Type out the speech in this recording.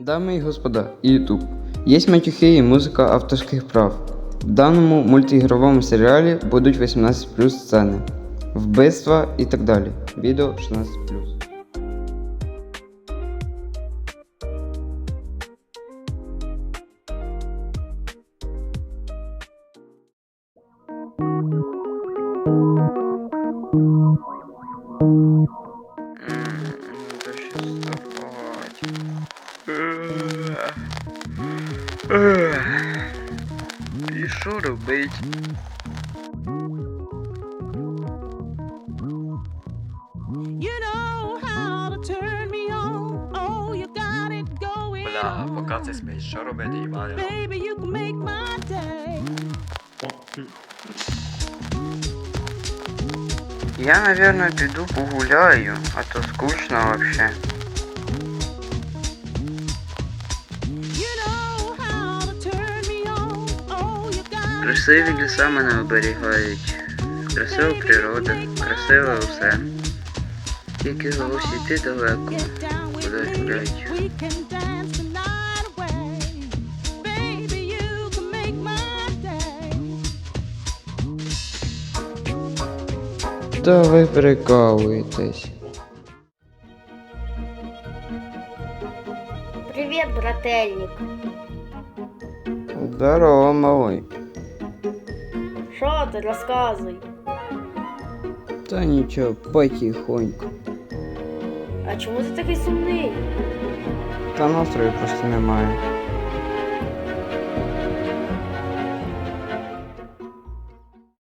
Дамы и господа, YouTube. Есть матюхи и музика авторських прав. В даному мультиігровому серіалі будуть 18 сцени, вбивства і так далі. Відео 16 І що робить? Oh, Бля, on. поки це спить, що робити, їбали? Baby, you can make my day. Я, наверное, піду погуляю, а то скучно вообще. Красиві ліса мене оберігають. Красива природа, красиве усе. Тільки голос іти далеко. Куди day. Та ви прикалуєтесь. Привет, брательник. Здорово, малий. Що ти розказуй? Та нічого, потихоньку. А чому ти такий сумний? Та настрою просто немає.